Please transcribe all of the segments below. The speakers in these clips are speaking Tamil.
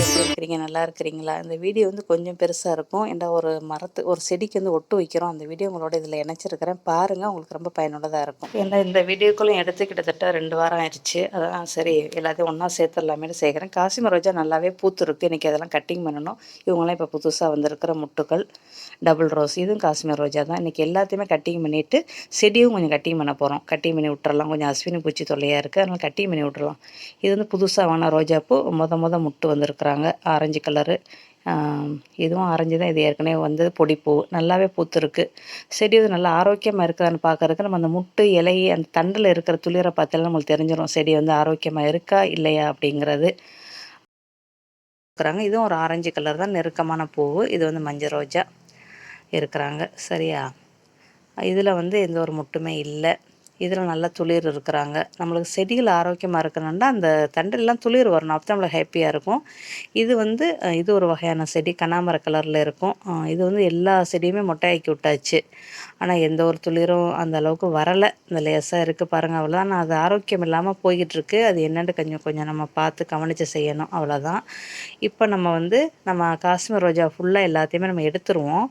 எப்படி இருக்கிறீங்க நல்லா இருக்கிறீங்களா? இந்த வீடியோ வந்து கொஞ்சம் பெருசாக இருக்கும். ஏன்டா ஒரு மரத்து ஒரு செடிக்கு வந்து ஒட்டு வைக்கிறோம். அந்த வீடியோ உங்களோட இதில் இணைச்சிருக்கிறேன். பாருங்கள் உங்களுக்கு ரொம்ப பயனுள்ளதாக இருக்கும். ஏன்னா இந்த வீடியோக்குள்ளும் எடுத்து கிட்டத்தட்ட ரெண்டு வாரம் ஆயிடுச்சு. அதான் சரி எல்லாத்தையும் ஒன்றா சேர்த்துடலாமே சேர்க்குறேன் காசிம ரோஜா நல்லாவே பூத்துருக்கு. இன்றைக்கி அதெல்லாம் கட்டிங் பண்ணணும். இவங்களாம் இப்போ புதுசாக வந்திருக்கிற முட்டுக்கள் டபுள் ரோஸ் இதுவும் காஷ்மீர் ரோஜா தான். இன்றைக்கி எல்லாத்தையுமே கட்டிங் பண்ணிவிட்டு செடியும் கொஞ்சம் கட்டிங் பண்ண போகிறோம் கட்டிங் பண்ணி விட்டுறலாம். கொஞ்சம் அஸ்வினி பூச்சி தொல்லையாக இருக்குது அதனால் கட்டிங் பண்ணி விட்டுறலாம். இது வந்து புதுசாக வாங்கின ரோஜாப்பூ மொத மொதல் முட்டு போடுறாங்க. ஆரஞ்சு கலரு இதுவும் ஆரஞ்சு தான். இது ஏற்கனவே வந்து பொடிப்பூ நல்லாவே பூத்துருக்கு. செடி வந்து நல்லா ஆரோக்கியமாக இருக்குதான்னு பார்க்கறதுக்கு நம்ம அந்த முட்டு இலை அந்த தண்டில் இருக்கிற துளிரை பார்த்தாலும் நம்மளுக்கு தெரிஞ்சிடும் செடி வந்து ஆரோக்கியமாக இருக்கா இல்லையா அப்படிங்கிறது. இருக்கிறாங்க. இதுவும் ஒரு ஆரஞ்சு கலர் தான். நெருக்கமான பூவு. இது வந்து மஞ்சள் ரோஜா. இருக்கிறாங்க. சரியா? இதில் வந்து எந்த ஒரு முட்டுமே இல்லை. இதில் நல்லா துளிர் இருக்கிறாங்க. நம்மளுக்கு செடிகள் ஆரோக்கியமாக இருக்கணும்னா அந்த தண்டெல்லாம் துளிர் வரணும். அப்போ தான் நம்மளுக்கு ஹாப்பியாக இருக்கும். இது வந்து இது ஒரு வகையான செடி. கனாமர கலரில் இருக்கும். இது வந்து எல்லா செடியுமே மொட்டையாக்கி விட்டாச்சு. ஆனால் எந்த ஒரு துளிரும் அந்த அளவுக்கு வரலை. இந்த லேசாக இருக்குது பாருங்கள் அவ்வளோதான் ஆனால் அது ஆரோக்கியம் இல்லாமல் போய்கிட்டுருக்கு. அது என்னென்னு கொஞ்சம் கொஞ்சம் நம்ம பார்த்து கவனித்து செய்யணும். அவ்வளோதான் இப்போ நம்ம வந்து நம்ம காஷ்மீர் ரோஜா ஃபுல்லாக எல்லாத்தையுமே நம்ம எடுத்துருவோம்.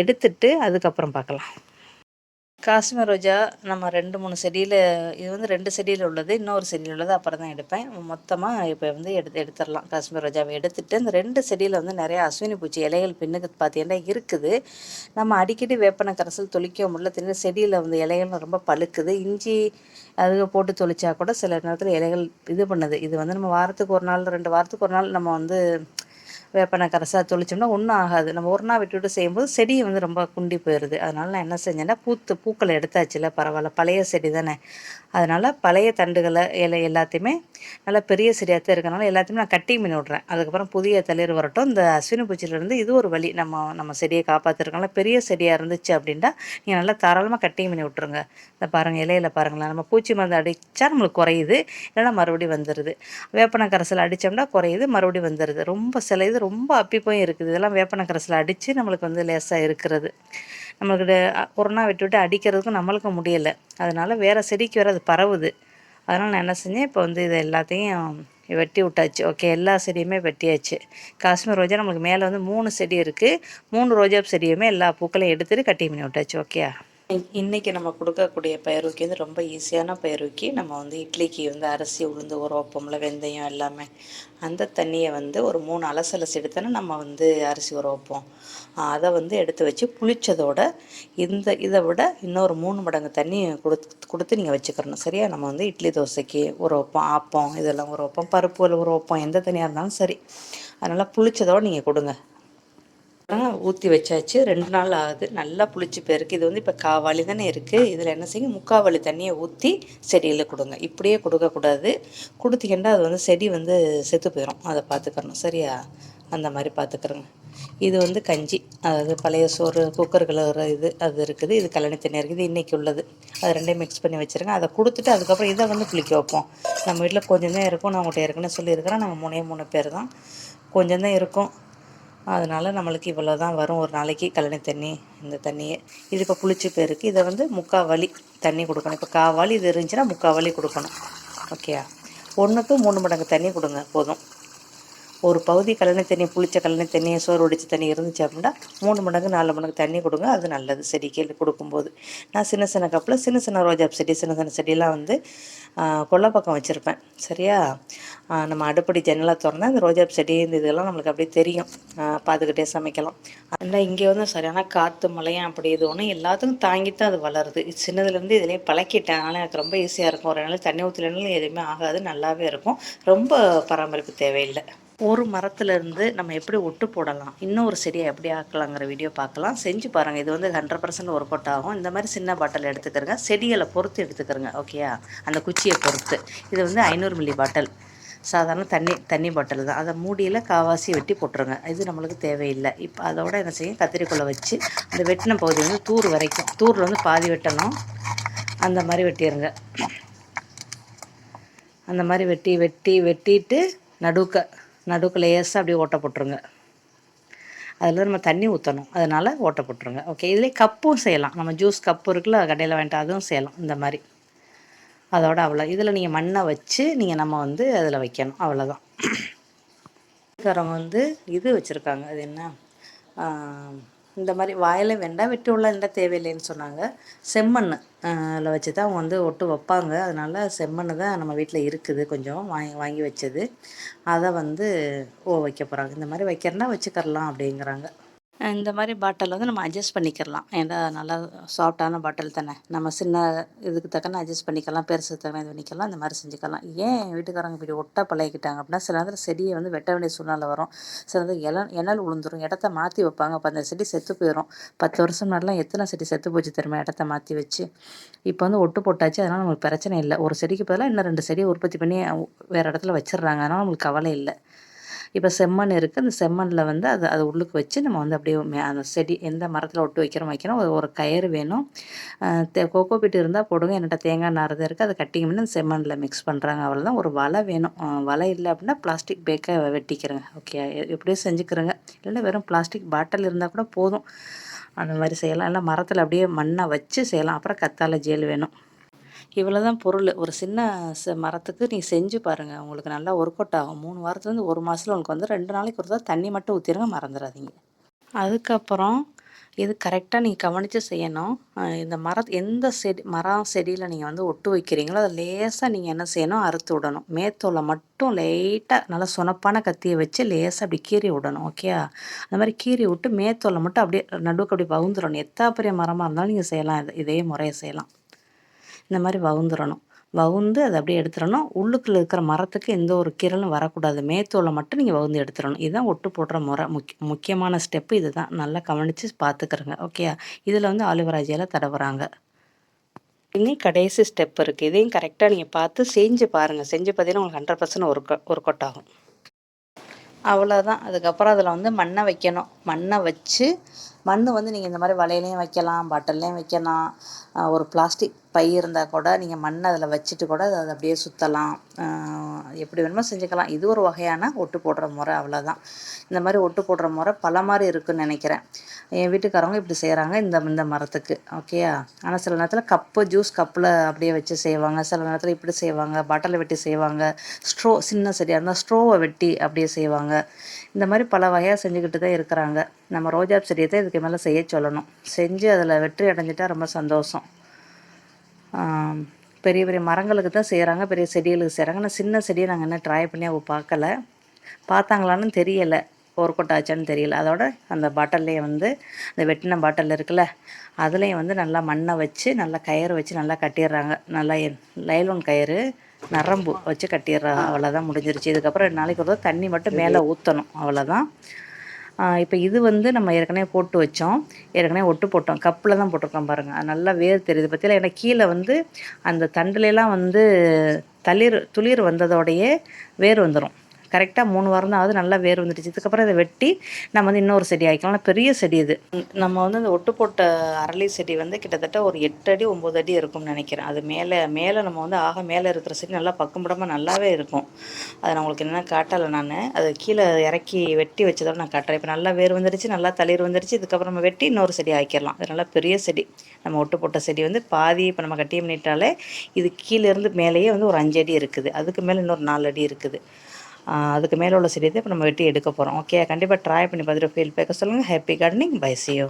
எடுத்துட்டு அதுக்கப்புறம் பார்க்கலாம். காஷ்மீர் ரோஜா நம்ம ரெண்டு மூணு செடியில் இது வந்து ரெண்டு செடியில் உள்ளது இன்னொரு செடியில் உள்ளது அப்புறம் தான் எடுப்பேன். மொத்தமாக இப்போ வந்து எடுத்து எடுத்துடலாம். காஷ்மீர் ரோஜாவை எடுத்துகிட்டு இந்த ரெண்டு செடியில் வந்து நிறைய அஸ்வினி பூச்சி இலைகள் பின்னுக்கு பார்த்தீங்கன்னா இருக்குது. நம்ம அடிக்கடி வேப்பனை கரைசல் தொளிக்க முடியல தின்னு செடியில் வந்து இலைகள் ரொம்ப பழுக்குது. இஞ்சி அதுக்கு போட்டு தொளிச்சா கூட சில நேரத்தில் இலைகள் இது பண்ணுது. இது வந்து நம்ம வாரத்துக்கு ஒரு நாள் ரெண்டு வாரத்துக்கு ஒரு நாள் நம்ம வந்து வேப்பனை கரசாக தொளிச்சோம்னா ஒன்றும் ஆகாது. நம்ம ஒரு நாள் விட்டு விட்டு செய்யும்போது செடி வந்து ரொம்ப குண்டி போயிடுது அதனால் நான் என்ன செஞ்சேன்னா பூத்து பூக்களை எடுத்தாச்சுல பரவாயில்ல பழைய செடி தானே. அதனால் பழைய தண்டுகளை இலை எல்லாத்தையுமே நல்லா பெரிய செடியாக தான் இருக்கனால எல்லாத்தையுமே நான் கட்டி பண்ணி விட்றேன். அதுக்கப்புறம் புதிய தளிர் வரட்டும். இந்த அஸ்வினி பூச்சிலேருந்து இது ஒரு வழி. நம்ம நம்ம செடியை காப்பாற்றிருக்கனால பெரிய செடியாக இருந்துச்சு அப்படின்ட்டா நீங்கள் நல்லா தாராளமாக கட்டிங் பண்ணி விட்ருங்க இந்த பாருங்கள் இலையில பாருங்களேன். நம்ம பூச்சி மருந்து அடித்தா நம்மளுக்கு குறையுது. இல்லைன்னா மறுபடியும் வந்துடுது வேப்பனை கரைசல் அடித்தோம்னா குறையுது மறுபடியும் வந்துடுது ரொம்ப சில இது ரொம்ப அப்பி இருக்குது. இதெல்லாம் வேப்பனக்கரசில் அடித்து நம்மளுக்கு வந்து லேசாக இருக்கிறது. நம்மளுக்கு கொரோனா விட்டு விட்டு அடிக்கிறதுக்கும் நம்மளுக்கும் முடியலை. அதனால் வேறு செடிக்கு வேறு அது பரவுது. அதனால் நான் என்ன செஞ்சேன் இப்போ வந்து இது எல்லாத்தையும் வெட்டி விட்டாச்சு. ஓகே எல்லா செடியுமே வெட்டியாச்சு. காஷ்மீர் ரோஜா நம்மளுக்கு மேலே வந்து மூணு செடி இருக்குது மூணு ரோஜா செடியுமே எல்லா பூக்களையும் எடுத்துகிட்டு கட்டி பண்ணி விட்டாச்சு. ஓகே இன்றைக்கி நம்ம கொடுக்கக்கூடிய பயிர்வுக்கு வந்து ரொம்ப ஈஸியான பயிர்வுக்கு நம்ம வந்து இட்லிக்கு வந்து அரிசி உளுந்து ஊற வெந்தயம் எல்லாமே அந்த தண்ணியை வந்து ஒரு மூணு அலசலசி எடுத்தோன்னா நம்ம வந்து அரிசி உரவப்போம் வைப்போம் அதை வந்து எடுத்து வச்சு புளிச்சதோட இந்த இதை விட இன்னொரு மூணு மடங்கு தண்ணி கொடுத்து கொடுத்து நீங்கள் வச்சுக்கிறணும். சரியா? நம்ம வந்து இட்லி தோசைக்கு உரவப்போம் வைப்போம் ஆப்பம் இதெல்லாம் உரவப்போம் வைப்போம் பருப்பு வைப்போம் எந்த தண்ணியாக இருந்தாலும் சரி. அதனால் புளிச்சதோடு நீங்கள் கொடுங்க. ஊற்றி வச்சாச்சு. ரெண்டு நாள் ஆகுது. நல்லா புளிச்சு போயிருக்கு இது வந்து இப்போ காவாளி தானே இருக்குது இதில் என்ன செய்யுங்க? முக்காவாளி தண்ணியை ஊற்றி செடியில் கொடுங்க. இப்படியே கொடுக்கக்கூடாது கொடுத்தீங்கன்னா அது வந்து செடி வந்து செத்து போயிடும் அதை பார்த்துக்கணும். சரியா? அந்த மாதிரி பார்த்துக்கிறோங்க. இது வந்து கஞ்சி. அதாவது பழைய சோறு குக்கர் கலர் இது அது இருக்குது. இது கல்லணி தண்ணி இருக்குது. இன்றைக்கி உள்ளது. அது ரெண்டையும் மிக்ஸ் பண்ணி வச்சுருங்க. அதை கொடுத்துட்டு அதுக்கப்புறம் இதை வந்து குளிக்க வைப்போம். நம்ம வீட்டில் கொஞ்சம் தான் இருக்கும். நான் உங்கள்கிட்ட இருக்குன்னு சொல்லியிருக்கிறேன். நாங்கள் மூணே மூணு பேர் தான். கொஞ்சம் தான் இருக்கும். அதனால் நம்மளுக்கு இவ்வளோ தான் வரும். ஒரு நாளைக்கு கழனி தண்ணி இந்த தண்ணியை. இது இப்போ புளிச்சு போயிருக்கு இதை வந்து முக்கால் வலி தண்ணி கொடுக்கணும். இப்போ காவாலி இது இருந்துச்சுன்னா முக்கால் வலி கொடுக்கணும். ஓகேயா ஒன்றுக்கு மூணு மடங்கு தண்ணி கொடுங்க. போதும். ஒரு பகுதி கல்லணை தண்ணி புளிச்ச கல்லணை தண்ணி சோறு வடித்த தண்ணி இருந்துச்சு அப்படின்னா மூணு மடங்கு நாலு மடங்கு தண்ணி கொடுங்க. அது நல்லது. செடிக்கு கொடுக்கும்போது. நான் சின்ன சின்ன கப்பில் சின்ன சின்ன ரோஜா செடி சின்ன சின்ன செடியெல்லாம் வந்து கொல்லை பக்கம் வச்சுருப்பேன். சரியா? நம்ம அடுப்படி ஜன்னலாக திறந்தா இந்த ரோஜா செடி இந்த இதெல்லாம் நம்மளுக்கு அப்படியே தெரியும். பார்த்துக்கிட்டே சமைக்கலாம். அதனால் இங்கே வந்து சரியான காற்று மழையும் அப்படி இது ஒன்று எல்லாத்துக்கும் தாங்கி தான் அது வளருது. சின்னதுலேருந்து இதுலேயே பழக்கிட்டேன். அதனால் எனக்கு ரொம்ப ஈஸியாக இருக்கும். ஒரு நாள் தண்ணி ஊற்றலனாலும் எதுவுமே ஆகாது. நல்லாவே இருக்கும். ரொம்ப பராமரிப்பு தேவையில்லை. ஒரு மரத்துலேருந்து நம்ம எப்படி ஒட்டு போடலாம்? இன்னொரு செடியை எப்படி ஆக்கலாங்கிற வீடியோ பார்க்கலாம். செஞ்சு பாருங்கள் இது வந்து ஹண்ட்ரட் பர்சன்ட் ஒர்க் அவுட் ஆகும். இந்த மாதிரி சின்ன பாட்டில் எடுத்துக்கிறங்க. செடிகளை பொறுத்து எடுத்துக்கிறங்க. ஓகேயா அந்த குச்சியை பொறுத்து. இது வந்து ஐநூறு மில்லி பாட்டில் சாதாரண தண்ணி தண்ணி பாட்டில் தான். அதை மூடியில் காவாசி வெட்டி போட்டுருங்க. இது நம்மளுக்கு தேவையில்லை. இப்போ அதோட என்ன செய்யும்? கத்திரிக்குள்ளே வச்சு அந்த வெட்டின பகுதி வந்து தூர் வரைக்கும் தூரில் வந்து பாதி வெட்டணும். அந்த மாதிரி வெட்டிடுங்க அந்த மாதிரி வெட்டி வெட்டி வெட்டிட்டு நடுக்க நடுவுக்கு லேசாக அப்படியே ஓட்ட போட்டுருங்க. அதில் நம்ம தண்ணி ஊற்றணும் அதனால் ஓட்ட போட்டுருங்க. ஓகே இதிலே கப்பும் செய்யலாம். நம்ம ஜூஸ் கப்பு இருக்குல்ல கடையில் வேண்டாம் அதுவும் செய்யலாம். இந்த மாதிரி. அதோட அவ்வளோ இதில் நீங்கள் மண்ணை வச்சு நீங்கள் நம்ம வந்து அதில் வைக்கணும். அவ்வளோதான் காரவங்க வந்து இது வச்சுருக்காங்க. அது என்ன? இந்த மாதிரி வாயில் வெண்டா வெட்டி உள்ள எந்த தேவையில்லைன்னு சொன்னாங்க. செம்மண் அதில் வச்சு தான் அவங்க வந்து ஒட்டு வைப்பாங்க. அதனால செம்மண் தான் நம்ம வீட்டில் இருக்குது கொஞ்சம் வாங்கி வாங்கி வச்சது. அதை வந்து ஓ வைக்க போகிறாங்க இந்த மாதிரி வைக்கிறனா வச்சுக்கரலாம் அப்படிங்கிறாங்க. இந்த மாதிரி பாட்டில் வந்து நம்ம அட்ஜஸ்ட் பண்ணிக்கிறலாம். ஏன்னா நல்லா சாஃப்டான பாட்டில் தானே. நம்ம சின்ன இதுக்கு தக்கன அட்ஜஸ்ட் பண்ணிக்கலாம். பெருசு தக்கன இது பண்ணிக்கலாம். இந்த மாதிரி செஞ்சுக்கலாம். ஏன் வீட்டுக்காரங்க இப்படி ஒட்டா பழகிக்கிட்டாங்க அப்படின்னா சில நேரத்தில் செடியை வந்து வெட்ட வேண்டிய சூழ்நிலை வரும். சில நேரத்தில் இல இணல் விழுந்துரும் இடத்த மாற்றி வைப்பாங்க. அப்போ அந்த செடி செத்து போயிடும் பத்து வருஷம் முன்னாடிலாம் எத்தனை செடி செத்து போச்சு தெரியுமா? இடத்த மாற்றி வச்சு. இப்போ வந்து ஒட்டு போட்டாச்சு. அதனால் நமக்கு பிரச்சனை இல்லை. ஒரு செடிக்கு பதிலாக இன்னும் ரெண்டு செடியை உற்பத்தி பண்ணி வேறு இடத்துல வச்சிடுறாங்க. அதனால் நம்மளுக்கு கவலை இல்லை. இப்போ செம்மண் இருக்குது அந்த செம்மண்ணில் வந்து அது அது உள்ளுக்கு வச்சு நம்ம வந்து அப்படியே அந்த செடி எந்த மரத்தில் ஒட்டு வைக்கிறோம் வைக்கிறோம் ஒரு ஒரு கயிறு வேணும். தே கொக்கோ பீட்டு இருந்தால் போடுங்க. என்கிட்ட தேங்காய் நார் இருக்குது அதை கட்டிங் பண்ணி அந்த செம்மண்ணில் மிக்ஸ் பண்ணுறாங்க அவ்வளோதான் ஒரு வலை வேணும். வலை இல்லை அப்படின்னா பிளாஸ்டிக் பேக்கை வெட்டிக்கிறேங்க. ஓகே எப்படியோ செஞ்சுக்கிறேங்க. இல்லைன்னா வெறும் பிளாஸ்டிக் பாட்டில் இருந்தால் கூட போதும். அந்த மாதிரி செய்யலாம். இல்லை மரத்தில் அப்படியே மண்ணை வச்சு செய்யலாம். அப்புறம் கத்தாழை ஜெல் வேணும். இவ்வளோ தான் பொருள். ஒரு சின்ன ச மரத்துக்கு நீ செஞ்சு பாருங்கள் உங்களுக்கு நல்லா ஒர்க் அவுட் ஆகும். மூணு வாரத்துலேருந்து ஒரு மாதத்துல உங்களுக்கு வந்து ரெண்டு நாளைக்கு ஒரு தான் தண்ணி மட்டும் ஊற்றிடுங்க மறந்துடாதீங்க. அதுக்கப்புறம் இது கரெக்டாக நீங்கள் கவனித்து செய்யணும். இந்த மர எந்த செடி மரம் செடியில் நீங்கள் வந்து ஒட்டு வைக்கிறீங்களோ அதை லேசாக நீங்கள் என்ன செய்யணும்? அறுத்து விடணும். மேத்தோலை மட்டும் லைட்டாக நல்லா சுனப்பான கத்தியை வச்சு லேசாக அப்படி கீறி விடணும். ஓகே அந்த மாதிரி கீறி விட்டு மேத்தோலை மட்டும் அப்படியே நடுவுக்கு அப்படி பகுந்துடணும் எத்தா பெரிய மரமாக இருந்தாலும் நீங்கள் செய்யலாம். இதே முறையை செய்யலாம். இந்த மாதிரி வவுந்துடணும் வவுந்து அதை அப்படியே எடுத்துடணும் உள்ளுக்குள்ள இருக்கிற மரத்துக்கு எந்த ஒரு கீரலும் வரக்கூடாது. மேத்தோலை மட்டும் நீங்கள் வவுந்து எடுத்துடணும் இதுதான் ஒட்டு போடுற முறை. முக்கிய முக்கியமான ஸ்டெப்பு இதுதான். நல்லா கவனித்து பார்த்துக்கிறங்க ஓகேயா இதில் வந்து ஆலிவராஜியில் தடவுறாங்க. இனி கடைசி ஸ்டெப் இருக்குது இதையும் கரெக்டாக நீங்கள் பார்த்து செஞ்சு பாருங்கள் செஞ்சு பார்த்தீங்கன்னா உங்களுக்கு ஹண்ட்ரட் பர்சன்ட் ஒரு ஒரு கொட்டாகும். அவ்வளோதான் அதுக்கப்புறம் அதில் வந்து மண்ணை வைக்கணும். மண்ணை வச்சு மண் வந்து நீங்கள் இந்த மாதிரி வலையிலையும் வைக்கலாம் பாட்டில்லையும் வைக்கலாம். ஒரு பிளாஸ்டிக் பை இருந்தால் கூட நீங்கள் மண் அதில் வச்சுட்டு கூட அதை அப்படியே சுற்றலாம் எப்படி வேணுமோ செஞ்சுக்கலாம். இது ஒரு வகையான ஒட்டு போடுற முறை அவ்வளோதான் இந்த மாதிரி ஒட்டு போடுற முறை பல மாதிரி இருக்குன்னு நினைக்கிறேன். என் வீட்டுக்காரவங்க இப்படி செய்கிறாங்க இந்த இந்த மரத்துக்கு. ஓகேயா ஆனால் சில நேரத்தில் கப்பு ஜூஸ் கப்பில் அப்படியே வச்சு செய்வாங்க. சில நேரத்தில் இப்படி செய்வாங்க. பாட்டிலை வெட்டி செய்வாங்க. ஸ்ட்ரோ சின்ன செடியாக இருந்தால் ஸ்ட்ரோவை வெட்டி அப்படியே செய்வாங்க. இந்த மாதிரி பல வகையாக செஞ்சுக்கிட்டு தான் இருக்கிறாங்க. நம்ம ரோஜா செடியை தான் இதுக்கு மேலே செய்ய சொல்லணும். செஞ்சு அதில் வெற்றி அடைஞ்சிட்டா ரொம்ப சந்தோஷம். பெரிய பெரிய மரங்களுக்கு தான் செய்கிறாங்க பெரிய செடிகளுக்கு செய்கிறாங்க ஆனால் சின்ன செடியை நாங்கள் இன்னும் ட்ரை பண்ணி அவ பார்க்கல. பார்த்தாங்களான்னு தெரியலை. ஒர்க் அவுட் ஆச்சான்னு தெரியல. அதோட அந்த பாட்டில்லையே வந்து அந்த வெட்டின பாட்டில் இருக்குல்ல அதுலேயும் வந்து நல்லா மண்ணை வச்சு நல்லா கயிறு வச்சு நல்லா கட்டிடுறாங்க. நல்லா லைலோன் கயிறு நரம்பு வச்சு கட்டிடுறாங்க அவ்வளோதான் முடிஞ்சிருச்சு. இதுக்கப்புறம் ரெண்டு நாளைக்கு ஒரு தண்ணி மட்டும் மேலே ஊற்றணும் அவ்வளோதான் இப்போ இது வந்து நம்ம ஏற்கனவே போட்டு வச்சோம். ஏற்கனவே ஒட்டு போட்டோம். கப்பில் தான் போட்டிருக்கோம் பாருங்கள் அது நல்லா வேர் தெரியுது. பற்றியில் ஏன்னா கீழே வந்து அந்த தண்டுலலாம் வந்து தளிர் துளிர் வந்ததோடையே வேர் வந்துடும் கரெக்டாக மூணு வாரம் தான் ஆகுது நல்லா வேர் வந்துடுச்சு. இதுக்கப்புறம் இதை வெட்டி நம்ம வந்து இன்னொரு செடி ஆக்கிக்கலாம். பெரிய செடி இது. நம்ம வந்து இந்த ஒட்டு போட்ட அரளி செடி வந்து கிட்டத்தட்ட ஒரு எட்டு அடி ஒம்பது அடி இருக்கும்னு நினைக்கிறேன். அது மேலே மேலே நம்ம வந்து ஆக மேலே இருக்கிற செடி நல்லா பக்கம்படமாக நல்லாவே இருக்கும். அதை நான் உங்களுக்கு என்ன காட்டலை நான். அது கீழே இறக்கி வெட்டி வச்சதோட நான் காட்டுறேன். இப்போ நல்லா வேர் வந்துருச்சு நல்லா தளிர் வந்துருச்சு இதுக்கப்புறம் நம்ம வெட்டி இன்னொரு செடி ஆக்கிடலாம். அது நல்லா பெரிய செடி. நம்ம ஒட்டு போட்ட செடி வந்து பாதி இப்போ நம்ம கட்டி பண்ணிட்டாலே இது கீழேருந்து மேலேயே வந்து ஒரு அஞ்சு அடி இருக்குது. அதுக்கு மேலே இன்னொரு நாலு அடி இருக்குது. அதுக்கு மேலே உள்ள செடியை இப்போ நம்ம வெட்டி எடுக்க போகிறோம் ஓகே கண்டிப்பாக ட்ரை பண்ணி பார்த்துட்டு ஃபீல் பேக்க சொல்லுங்கள் ஹாப்பி கார்டனிங் பை சியோ